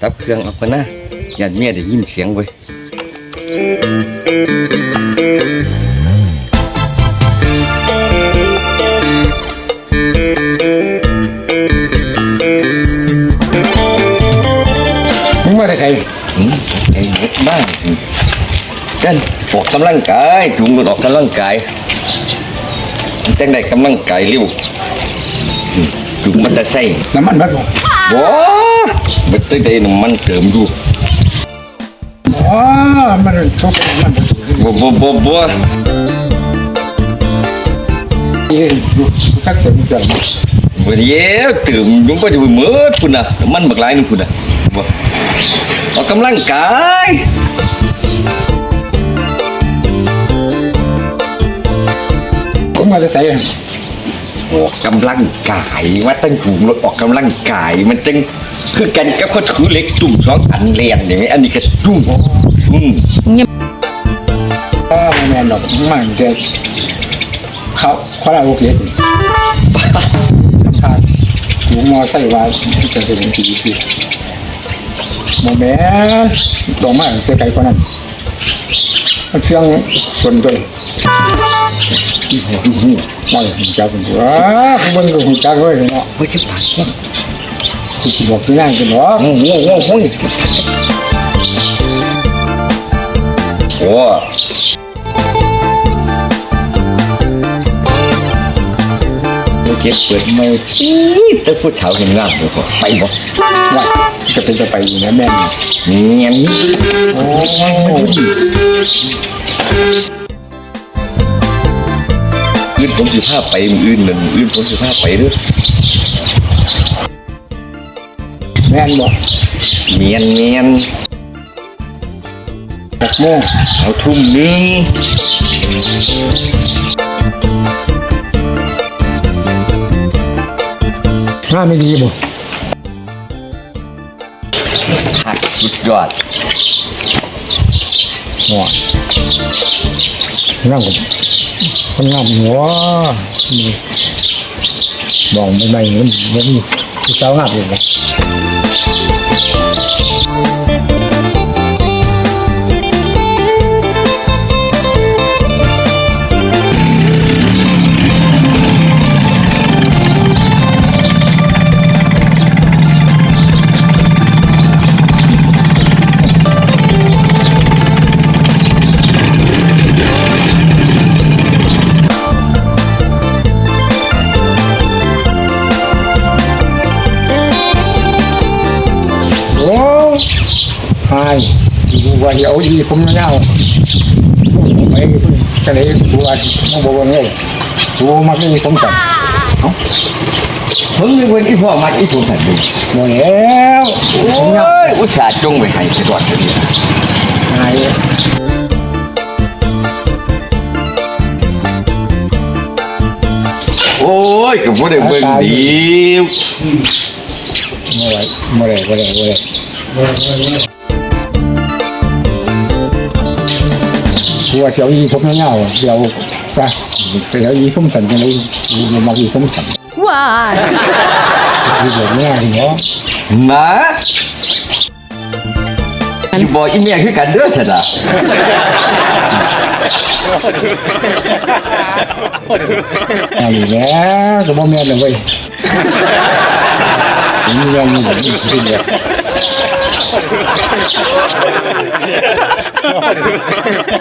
ตับเครื่องเอากันนะอย่าเมียได้ยินเสียงเว้ยมึงมาได้ใครอืมไอ้เด็กบ้ากันออกกำลังกายจุงรถออกกำลังกายมันจังได้กำลังกายเร็วอืมจุงมันจะใส่น้ำมันบัดบ่ว้ามันตึ้งได้น้ำมันเติมอยู่อ๋อมันชอบ น้ำมันบัดบ่บ่บ่บ่นี่ดูสักเต็มเต็ม ออกกกำลังกายผมมาจะใส่ออกกำลังกายว่าตั้งถูงรถออกกำลังกาย มันจังคือกันกับเขาถือเหล็กตุ่มสองอันเลียนอย่างนี้อันนี้ก็จุ่มอืมก็ไม่แม่นหรอกมันจะเขาเขาได้โอเคทางหูมอใส่ว่าจะเป็นสีสีโมแม่นดอกไม้จะไกลกว่านั้น เสียงส่วนตัวไม่หุ่นจักรว้าคุณเบิ่งก็หุ่นจักรเลยเนาะโอ้ยจะปากคุณบอกที่นั่งกันเนาะโอ้โหโอ้โหโอ้ ยโอ้เจ็บเปิดไม่แต่ผู้สาวยังงามอยู่ก็ไปบ่ว่าจะเป็นจะไปอยู่นะแม่นเงี้ยโอ้อื่นผมสิพาพไปมืออื่นนั่นมื้ออื่นผมสิพาพไปด้อแม่นบ่เนียนเนียนหกโมงเอาทุ่มนึง ห้าไม่ดีบ่หักสุดยอดหัวนั่งกับคนงามหัวนี่มองไม่ไม่มันมันมีผู้สาวงามอยู่นะ หายดูว่าเดี๋ยวดีผมเงาไปทะเลดูว่าน้องบอกว่าไงดูมาที่ผมสั่งผมนึกว่าอีพ่อมักอีผมหันดูหมดแล้วโอ้ผมเงายอุตส่าห์จงไว้ให้ตลอดเลยหายโอ้ยก็บ่ได้เบิ่งดีไม่ไหวไม่ได้ไม่ได้ไม่ได้ กลัวเสียวยีผมเงาเดี๋ยวซะเสียวยีผมสั่นกันเลยดูมายีผมสั่น Why? ดูแบบนี้เนาะนะอยู่บ่อีเมียคือกันเด้อซั่นน่ะเอาอยู่แล้วก็บ่แม่นเลยเว้ยมีเรื่องนี้แบบนี้ขึ้นเลยใ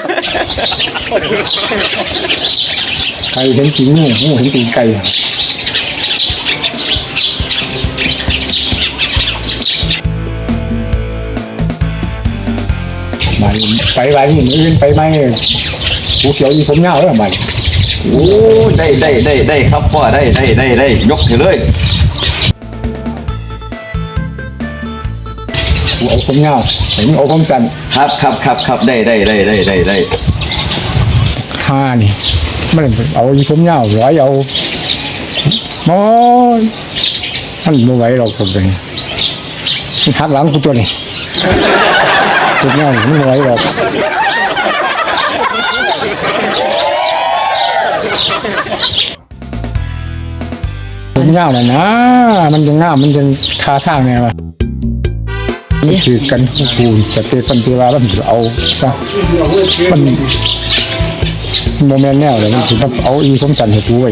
ครเห็นจริงงูงูเห็นจริงไก่มันไปไปนี่อื่นไปไหมกูเขียวอยู่ผมเงาแล้วมันโอ้ได้ได้ได้ได้ครับพ่อได้ได้ได้ได้ยกเลยกูเอาผมเงาเห็นเอาผมสันครับครับครับครับได้ได้ได้ได้ได้ได้ หานี่มันเอาผมเงาร้อยเอาโอ้ยมันไม่ไหวหรอกผมเป็นมันหักหลังกูตัวนี้ผมเนี่มันไม่ไหวหรอกผมเงาน่ะนะ มันยังงามันยังคาทางไงวะมันคือกันคูณสเตฟันที่ว่ามันสิเอาซะมัน โมเมนต์แนวเลยมันคือเอาอีสมกันให้กูไว้